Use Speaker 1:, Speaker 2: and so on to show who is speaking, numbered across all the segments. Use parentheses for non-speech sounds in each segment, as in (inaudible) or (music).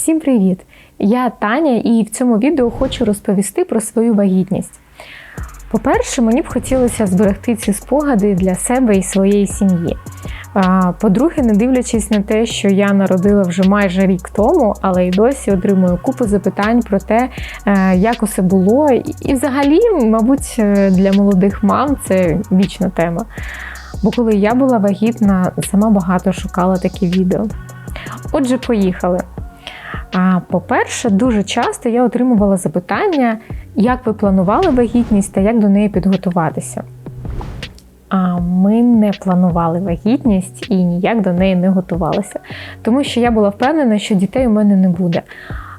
Speaker 1: Всім привіт! Я Таня, і в цьому відео хочу розповісти про свою вагітність. По-перше, мені б хотілося зберегти ці спогади для себе і своєї сім'ї. По-друге, не дивлячись на те, що я народила вже майже рік тому, але й досі отримую купу запитань про те, е, як усе було. І взагалі, мабуть, е, для молодих мам це вічна тема. Бо коли я була вагітна, сама багато шукала такі відео. Отже, поїхали. По-перше, дуже часто я отримувала запитання, як ви планували вагітність та як до неї підготуватися. А ми не планували вагітність і ніяк до неї не готувалися, тому що я була впевнена, що дітей у мене не буде.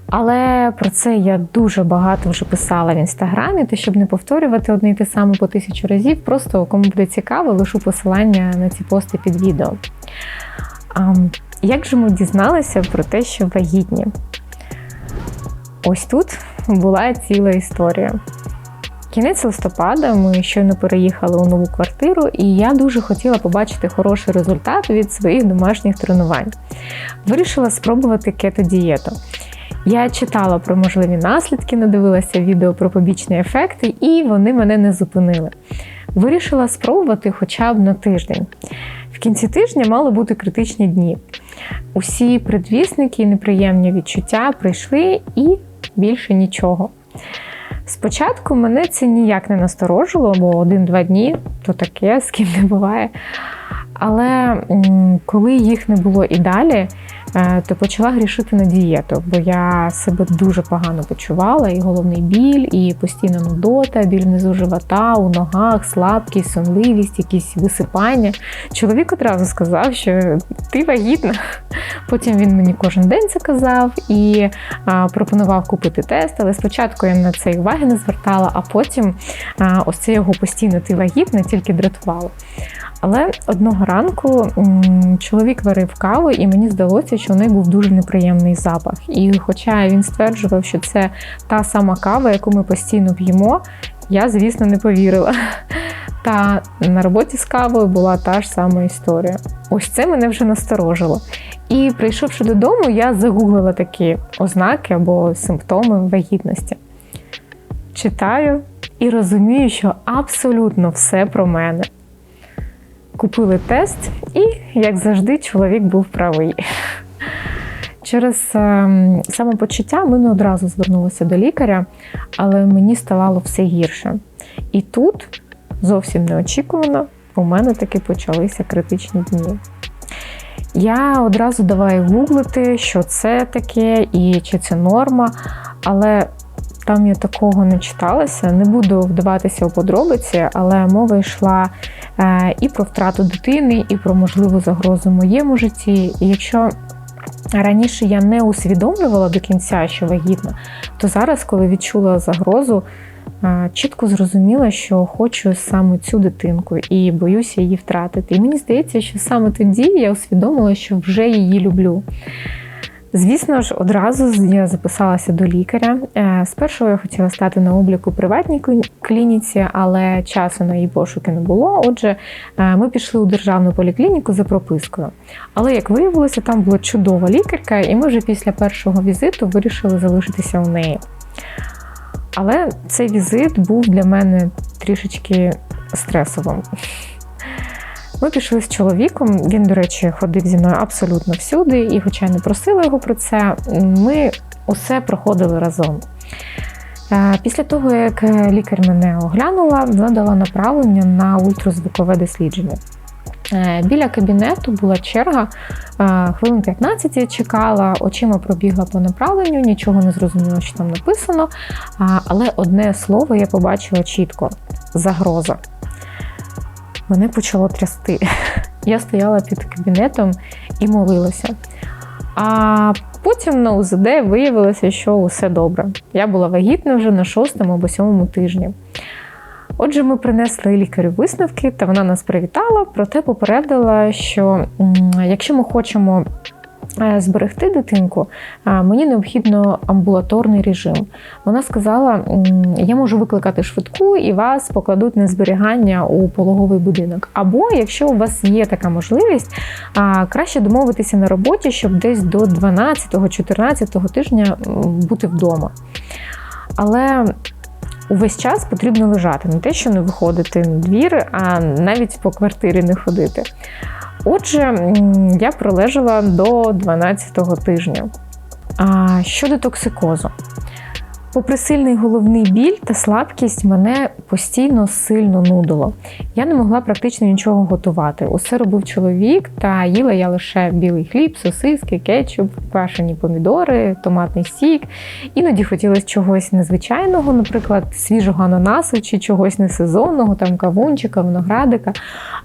Speaker 1: Але про це я дуже багато вже писала в інстаграмі, то щоб не повторювати одне і те саме по тисячу разів, просто кому буде цікаво, лишу посилання на ці пости під відео. Як же ми дізналися про те, що вагітні? Ось тут була ціла історія. Кінець листопада ми щойно переїхали у нову квартиру, і я дуже хотіла побачити хороший результат від своїх домашніх тренувань. Вирішила спробувати кето-дієту. Я читала про можливі наслідки, надивилася відео про побічні ефекти, і вони мене не зупинили. Вирішила спробувати хоча б на тиждень. Кінці тижня мали бути критичні дні. Усі предвісники і неприємні відчуття прийшли і більше нічого. Спочатку мене це ніяк не насторожило, бо один-два дні то таке, з ким не буває. Але коли їх не було і далі, то почала грішити на дієту, бо я себе дуже погано почувала, і головний біль, і постійна нудота, біль внизу живота, у ногах, слабкість, сонливість, якісь висипання. Чоловік одразу сказав, що ти вагітна. Потім він мені кожен день це казав і пропонував купити тест, але спочатку я на це уваги не звертала, а потім ось це його постійно ти вагітна, тільки дратувало. Але одного ранку чоловік варив каву, і мені здалося, що в неї був дуже неприємний запах. І хоча він стверджував, що це та сама кава, яку ми постійно п'ємо, я, звісно, не повірила. (laughs) Та на роботі з кавою була та ж сама історія. Ось це мене вже насторожило. І прийшовши додому, я загуглила такі ознаки або симптоми вагітності. Читаю і розумію, що абсолютно все про мене. Купили тест, і, як завжди, чоловік був правий. Через ем, самопочуття ми не одразу звернулися до лікаря, але мені ставало все гірше. І тут зовсім неочікувано у мене таки почалися критичні дні. Я одразу давай гуглити, що це таке і чи це норма, але там я такого не читалася, не буду вдаватися у подробиці, але мова йшла е, і про втрату дитини, і про можливу загрозу моєму житті. І якщо раніше я не усвідомлювала до кінця, що вагітна, то зараз, коли відчула загрозу, е, чітко зрозуміла, що хочу саме цю дитинку і боюся її втратити. І мені здається, що саме тоді я усвідомила, що вже її люблю. Звісно ж, одразу я записалася до лікаря. Е, спершу я хотіла стати на обліку у приватній клініці, але часу на її пошуки не було. Отже, е, ми пішли у державну поліклініку за пропискою. Але як виявилося, там була чудова лікарка, і ми вже після першого візиту вирішили залишитися у неї. Але цей візит був для мене трішечки стресовим. Ми пішли з чоловіком. Він, до речі, ходив зі мною абсолютно всюди, і, хоча я не просила його про це, ми усе проходили разом. Е, після того, як лікар мене оглянула, вона дала направлення на ультразвукове дослідження. Е, біля кабінету була черга, е, хвилин 15 я чекала, очима пробігла по направленню, нічого не зрозуміла, що там написано. Але одне слово я побачила чітко загроза мене почало трясти. Я стояла під кабінетом і молилася. А потім на УЗД виявилося, що усе добре. Я була вагітна вже на шостому або сьомому тижні. Отже, ми принесли лікарю висновки, та вона нас привітала, проте попередила, що якщо ми хочемо зберегти дитинку, е, мені необхідно амбулаторний режим. Вона сказала: я можу викликати швидку і вас покладуть на зберігання у пологовий будинок. Або якщо у вас є така можливість, краще домовитися на роботі, щоб десь до 12-14 тижня бути вдома. Але увесь час потрібно лежати, не те, що не виходити на двір, а навіть по квартирі не ходити. Отже, я пролежала до 12-го тижня. А щодо токсикозу. Попри сильний головний біль та слабкість, мене постійно сильно нудило. Я не могла практично нічого готувати. Усе робив чоловік, та їла я лише білий хліб, сосиски, кетчуп, квашені помідори, томатний сік. Іноді хотілося чогось незвичайного, наприклад, свіжого ананасу чи чогось несезонного, там кавунчика, виноградика.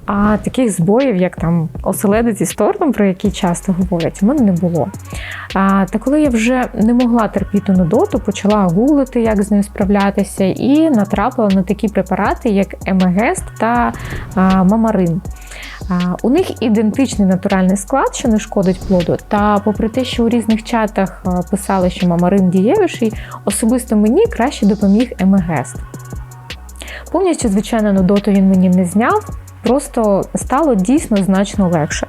Speaker 1: А таких збоїв, як там оселедець із тортом, про які часто говорять, у мене не було. А, та коли я вже не могла терпіти нудоту, почала гуглити, як з нею справлятися, і натрапила на такі препарати, як Емегест та Мамарин. У них ідентичний натуральний склад, що не шкодить плоду. Та попри те, що у різних чатах писали, що Мамарин дієвіший, особисто мені краще допоміг Емегест. Повністю, звичайно, нудоту він мені не зняв, просто стало дійсно значно легше.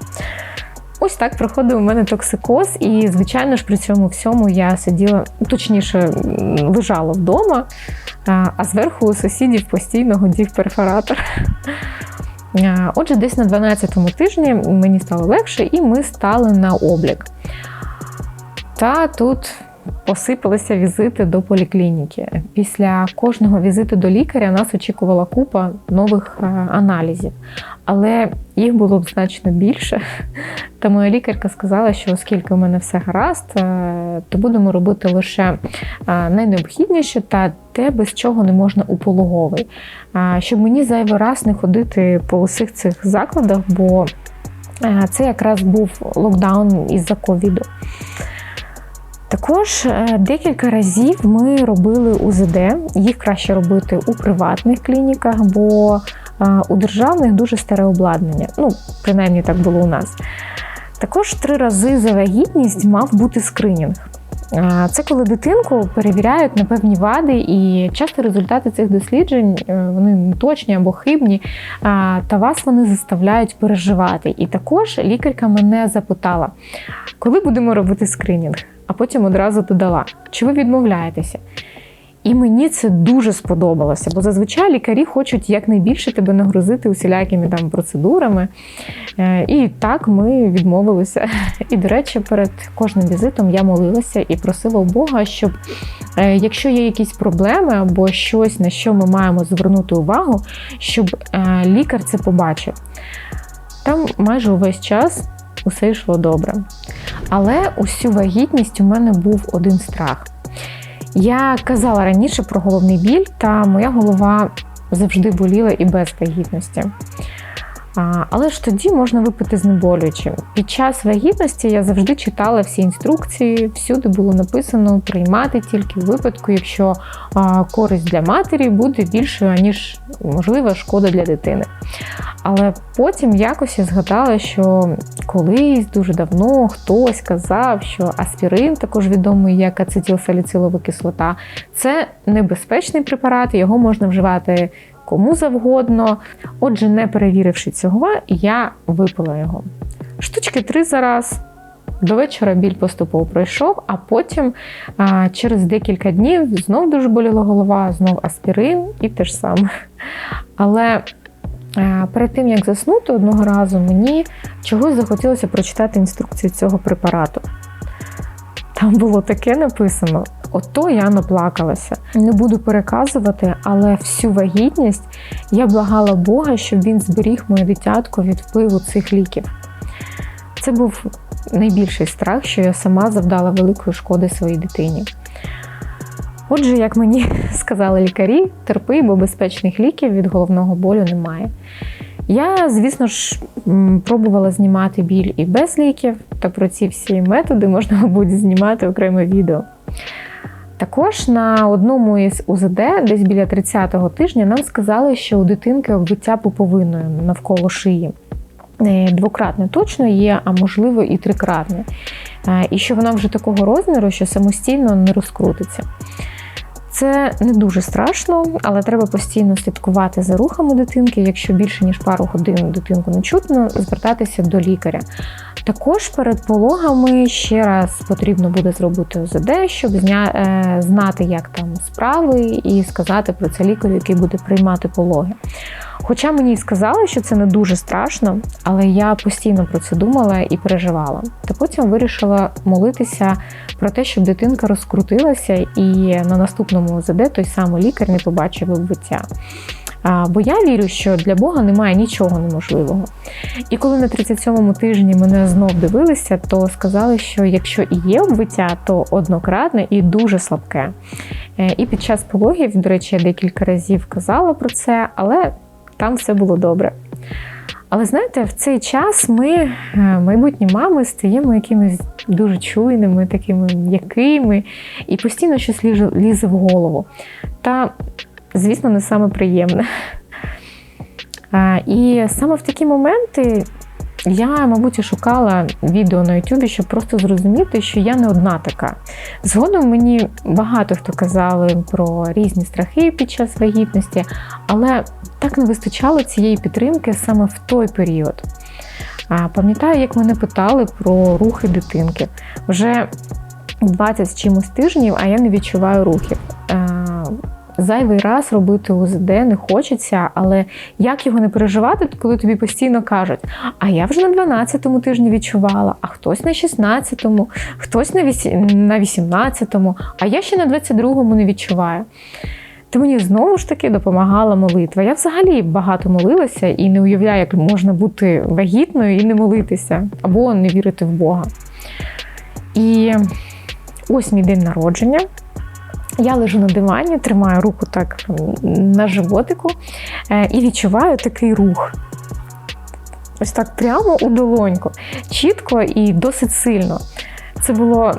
Speaker 1: Ось так проходив у мене токсикоз, і, звичайно ж, при цьому всьому я сиділа, точніше, лежала вдома, а зверху у сусідів постійно гудів перфоратор. Отже, десь на 12-му тижні мені стало легше, і ми стали на облік. Та тут посипалися візити до поліклініки. Після кожного візиту до лікаря нас очікувала купа нових е, аналізів, але їх було б значно більше. (laughs) Та моя лікарка сказала, що оскільки у мене все гаразд, е, то будемо робити лише е, найнеобхідніше та те, без чого не можна у пологовий. Щоб мені зайвий раз не ходити по усіх цих закладах, бо це якраз був локдаун із-за ковіду. Також е, декілька разів ми робили УЗД. Їх краще робити у приватних клініках, бо е, у державних дуже старе обладнання. Ну, принаймні так було у нас. Також три рази за вагітність мав бути скринінг. Це коли дитинку перевіряють на певні вади, і часто результати цих досліджень е, вони не точні або хибні, та вас вони заставляють переживати. І також лікарка мене запитала, коли будемо робити скринінг, а потім одразу додала, чи ви відмовляєтеся? І мені це дуже сподобалося, бо зазвичай лікарі хочуть якнайбільше тебе нагрузити усілякими там процедурами. Е, І так ми відмовилися. І, до речі, перед кожним візитом я молилася і просила у Бога, щоб е, якщо є якісь проблеми або щось, на що ми маємо звернути увагу, щоб е, лікар це побачив. Там майже увесь час усе йшло добре. Але усю вагітність у мене був один страх. Я казала раніше про головний біль, та моя голова завжди боліла і без вагітності. Але ж тоді можна випити знеболюючим. Під час вагітності я завжди читала всі інструкції, всюди було написано приймати тільки у випадку, якщо користь для матері буде більшою, ніж можлива шкода для дитини. Але потім якось я згадала, що колись дуже давно хтось казав, що аспірин, також відомий як ацетилсаліцилова кислота, це небезпечний препарат, його можна вживати кому завгодно. Отже, не перевіривши цього, я випила його. Штучки три за раз. До вечора біль поступово пройшов, а потім а, через декілька днів знов дуже боліла голова, знов аспірин і те ж саме. Але а, перед тим як заснути одного разу, мені чогось захотілося прочитати інструкцію цього препарату. Там було таке написано. Ото я наплакалася. Не буду переказувати, але всю вагітність я благала Бога, щоб він зберіг моє дитятко від впливу цих ліків. Це був найбільший страх, що я сама завдала великої шкоди своїй дитині. Отже, як мені (laughs) сказали лікарі, терпи, бо безпечних ліків від головного болю немає. Я, звісно ж, пробувала знімати біль і без ліків, та про ці всі методи можна, мабуть, знімати окреме відео. Також на одному із УЗД, десь біля 30-го тижня, нам сказали, що у дитинки обвиття пуповиною навколо шиї. Е, Двократне точно є, а можливо і трикратне. е, і що вона вже такого розміру, що самостійно не розкрутиться. Це не дуже страшно, але треба постійно слідкувати за рухами дитинки. Якщо більше ніж пару годин дитинку не чутно, звертатися до лікаря. Також перед пологами ще раз потрібно буде зробити ОЗД, щоб е, знати, як там справи, і сказати про це лікарю, який буде приймати пологи. Хоча мені й сказали, що це не дуже страшно, але я постійно про це думала і переживала. Та потім вирішила молитися про те, щоб дитинка розкрутилася, і на наступному ОЗД той самий лікар не побачив вибиття. Бо я вірю, що для Бога немає нічого неможливого. І коли на 37-му тижні мене знов дивилися, то сказали, що якщо і є обвиття, то однократне і дуже слабке. Е, і під час пологів, до речі, я декілька разів казала про це, але там все було добре. Але знаєте, в цей час ми, е, майбутні мами, стаємо якимись дуже чуйними, такими м'якими, і постійно щось лізе в голову. Та звісно, не саме приємне. І саме в такі моменти я, мабуть, шукала відео на Ютубі, щоб просто зрозуміти, що я не одна така. Згодом мені багато хто казали про різні страхи під час вагітності, але так не вистачало цієї підтримки саме в той період. Пам'ятаю, як мене питали про рухи дитинки. Вже 20 з чимось тижнів, а я не відчуваю рухів зайвий раз робити УЗД не хочеться, але як його не переживати, коли тобі постійно кажуть, а я вже на 12-му тижні відчувала, а хтось на 16-му, хтось на 18-му, а я ще на 22-му не відчуваю. То мені знову ж таки допомагала молитва. Я взагалі багато молилася і не уявляю, як можна бути вагітною і не молитися, або не вірити в Бога. І ось мій день народження. Я лежу на дивані, тримаю руку так на животику е, і відчуваю такий рух. Ось так прямо у долоньку, чітко і досить сильно. Це було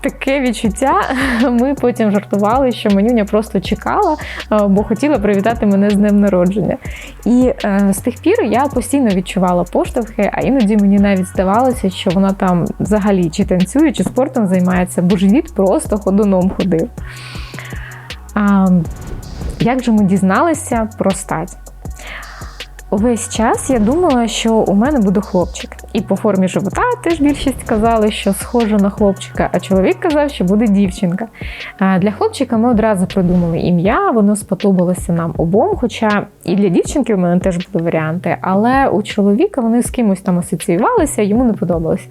Speaker 1: таке відчуття. (laughs) Ми потім жартували, що манюня просто чекала, е, бо хотіла привітати мене з днем народження. І е, з тих пір я постійно відчувала поштовхи, а іноді мені навіть здавалося, що вона там взагалі чи танцює, чи спортом займається, бо живіт просто ходуном ходив. А, Як же ми дізналися про стать? Увесь час я думала, що у мене буде хлопчик. І по формі живота теж більшість казали, що схоже на хлопчика, а чоловік казав, що буде дівчинка. Для хлопчика ми одразу придумали ім'я, воно сподобалося нам обом. Хоча і для дівчинки у мене теж були варіанти, але у чоловіка вони з кимось там асоціювалися, йому не подобалося.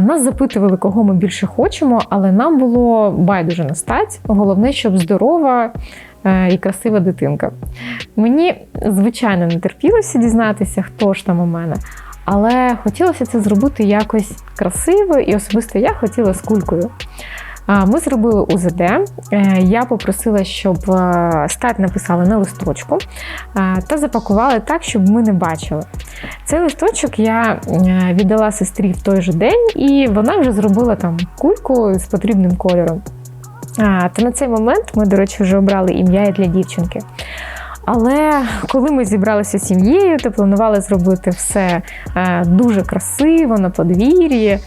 Speaker 1: Нас запитували, кого ми більше хочемо, але нам було байдуже на стать. Головне, щоб здорова. Е, і красива дитинка. Мені, звичайно, не терпілося дізнатися, хто ж там у мене, але хотілося це зробити якось красиво, і особисто я хотіла з кулькою. Ми зробили УЗД. Е, я попросила, щоб е, стать написали на листочку та запакували так, щоб ми не бачили. Цей листочок я віддала сестрі в той же день, і вона вже зробила там кульку з потрібним кольором. А, То на цей момент ми, до речі, вже обрали ім'я для дівчинки. Але коли ми зібралися з сім'єю, то планували зробити все е, дуже красиво на подвір'ї.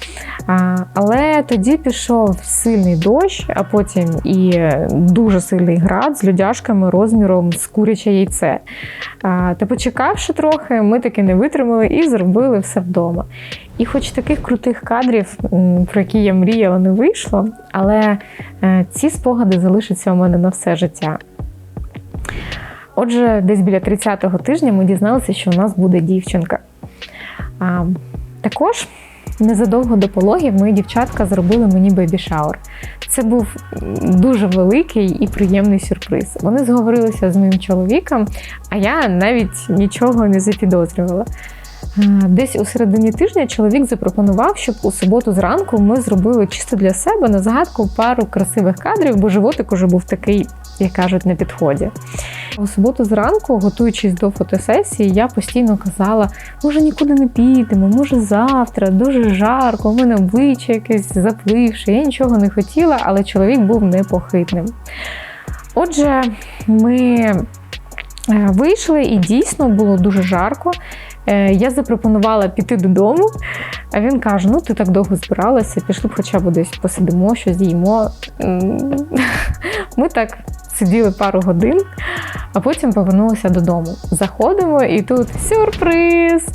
Speaker 1: Але тоді пішов сильний дощ, а потім і дуже сильний град з людяшками розміром з куряче яйце. Та почекавши трохи, ми таки не витримали і зробили все вдома. І хоч таких крутих кадрів, про які я мріяла, не вийшло, але е, ці спогади залишаться у мене на все життя. Отже, десь біля 30-го тижня ми дізналися, що у нас буде дівчинка. А, Також незадовго до пологів мої дівчатка зробили мені бебі-шаур. Це був дуже великий і приємний сюрприз. Вони зговорилися з моїм чоловіком, а я навіть нічого не запідозрювала. Десь у середині тижня чоловік запропонував, щоб у суботу зранку ми зробили чисто для себе на загадку пару красивих кадрів, бо животик уже був такий, як кажуть, на підході. У суботу зранку, готуючись до фотосесії, я постійно казала: може нікуди не підемо, може завтра, дуже жарко, у мене обличчя якесь запливше. Я нічого не хотіла, але чоловік був непохитним. Отже, ми е, вийшли і дійсно було дуже жарко. Е, Я запропонувала піти додому, а він каже: Ну, ти так довго збиралася, пішли б хоча б десь посидимо, щось їмо. (laughs) Ми так сиділи пару годин, а потім повернулися додому. Заходимо, і тут сюрприз!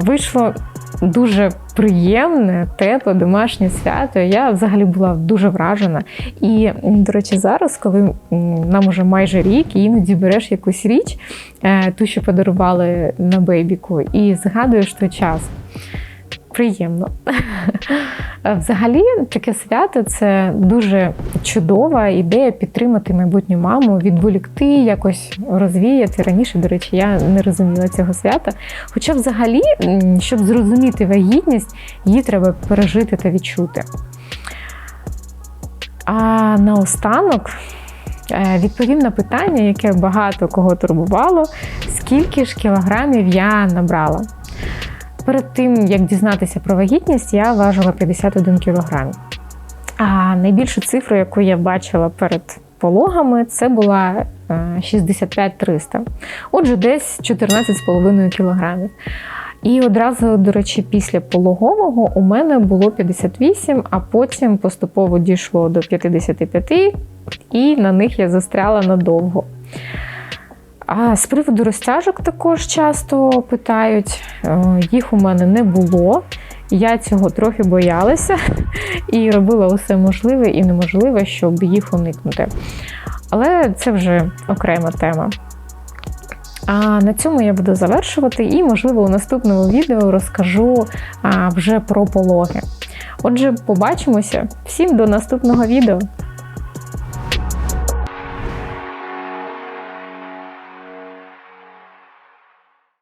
Speaker 1: Вийшло дуже приємне, тепле, домашнє свято. Я взагалі була дуже вражена. І, до речі, зараз, коли нам уже майже рік, і іноді береш якусь річ, е, ту, що подарували на бейбіку, і згадуєш той час. Приємно. (laughs) Взагалі, таке свято це дуже чудова ідея підтримати майбутню маму, відволікти, якось розвіяти. Раніше, до речі, я не розуміла цього свята. Хоча, взагалі, щоб зрозуміти вагітність, її треба пережити та відчути. А наостанок е, відповім на питання, яке багато кого турбувало: скільки ж кілограмів я набрала? Перед тим, як дізнатися про вагітність, я важила 51 кілограм. А найбільшу цифру, яку я бачила перед пологами, це була е, 65-300. Отже, десь 14,5 кілограмів. І одразу, до речі, після пологового у мене було 58, а потім поступово дійшло до 55, і на них я застряла надовго. А з приводу розтяжок також часто питають. Е, Їх у мене не було. Я цього трохи боялася (laughs) і робила усе можливе і неможливе, щоб їх уникнути. Але це вже окрема тема. А на цьому я буду завершувати, і, можливо, у наступному відео розкажу вже про пологи. Отже, побачимося. Всім до наступного відео!